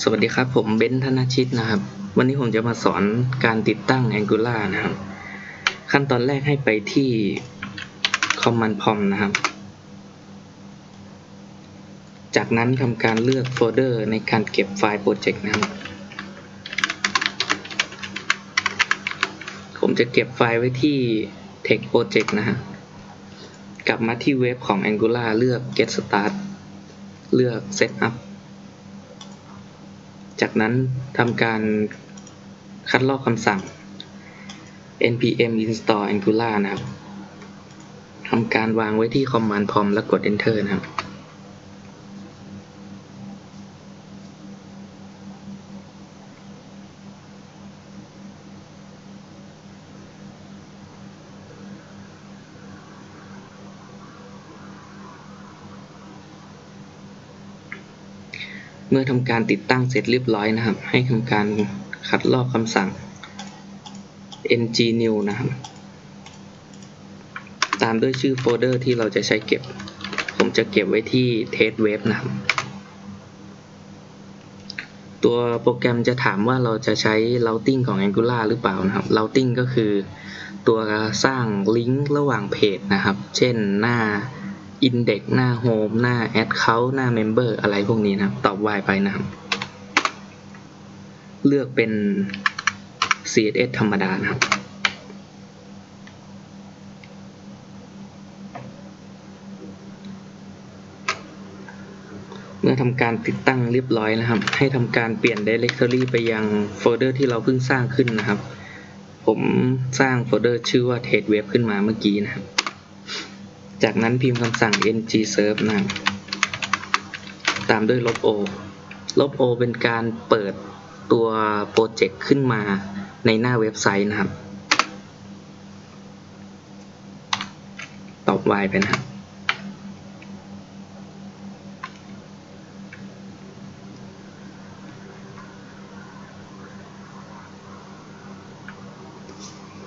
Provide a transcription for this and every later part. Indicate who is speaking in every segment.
Speaker 1: สวัสดีครับ ผมเบนธนชิตนะครับ วันนี้ผมจะมาสอนการติดตั้ง Angular นะครับ ขั้นตอนแรกให้ไปที่ Command Prompt นะครับ จากนั้นทำการเลือกโฟลเดอร์ในการเก็บไฟล์โปรเจกต์นะครับ ผมจะเก็บไฟล์ไว้ที่ Text Project นะฮะกลับมาที่เว็บของ Angular เลือก Get Start เลือก Setup จากนั้นทำการคัดลอกคำสั่ง npm install angular นะครับทำการวางไว้ที่ command prompt แล้วกด enter นะครับ เมื่อทำการติดตั้งเสร็จเรียบร้อยนะครับ ให้ทำการคัดลอกคำสั่ง ng new นะครับ ตามด้วยชื่อโฟลเดอร์ที่เราจะใช้เก็บ ผมจะเก็บไว้ที่ test web นะครับ ตัวโปรแกรมจะถามว่าเราจะใช้ routing ของ Angular หรือเปล่านะครับ routing ก็คือตัวสร้างลิงก์ระหว่างเพจนะครับ เช่นหน้า index หน้า home หน้า account หน้า member อะไรพวกนี้นะครับ ตอบ y ไปนะครับ เลือกเป็น css ธรรมดานะครับ เมื่อทำการติดตั้งเรียบร้อยนะครับ ให้ทำการเปลี่ยน directory ไปยังโฟลเดอร์ที่เราเพิ่งสร้างขึ้นนะครับ ผมสร้างโฟลเดอร์ชื่อว่า test web ขึ้นมาเมื่อกี้นะครับ จากนั้นพิมพ์คำสั่ง ng serve นะตามด้วยลบ o ลบ o เป็นการเปิดตัวโปรเจกต์ขึ้นมาในหน้าเว็บไซต์นะครับ ตอบ y ไปนะครับ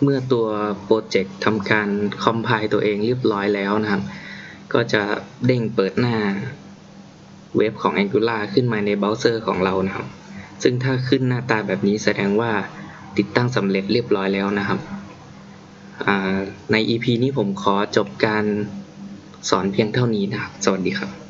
Speaker 1: เมื่อตัวโปรเจกต์ทำการคอมไพล์ตัวเองเรียบร้อยแล้วนะครับ ก็จะเด้งเปิดหน้าเว็บของ Angular ขึ้นมาในเบราว์เซอร์ของเรานะครับ ซึ่งถ้าขึ้นหน้าตาแบบนี้แสดงว่าติดตั้งสำเร็จเรียบร้อยแล้วนะครับ ใน EP นี้ผมขอจบการสอนเพียงเท่านี้นะครับ สวัสดีครับ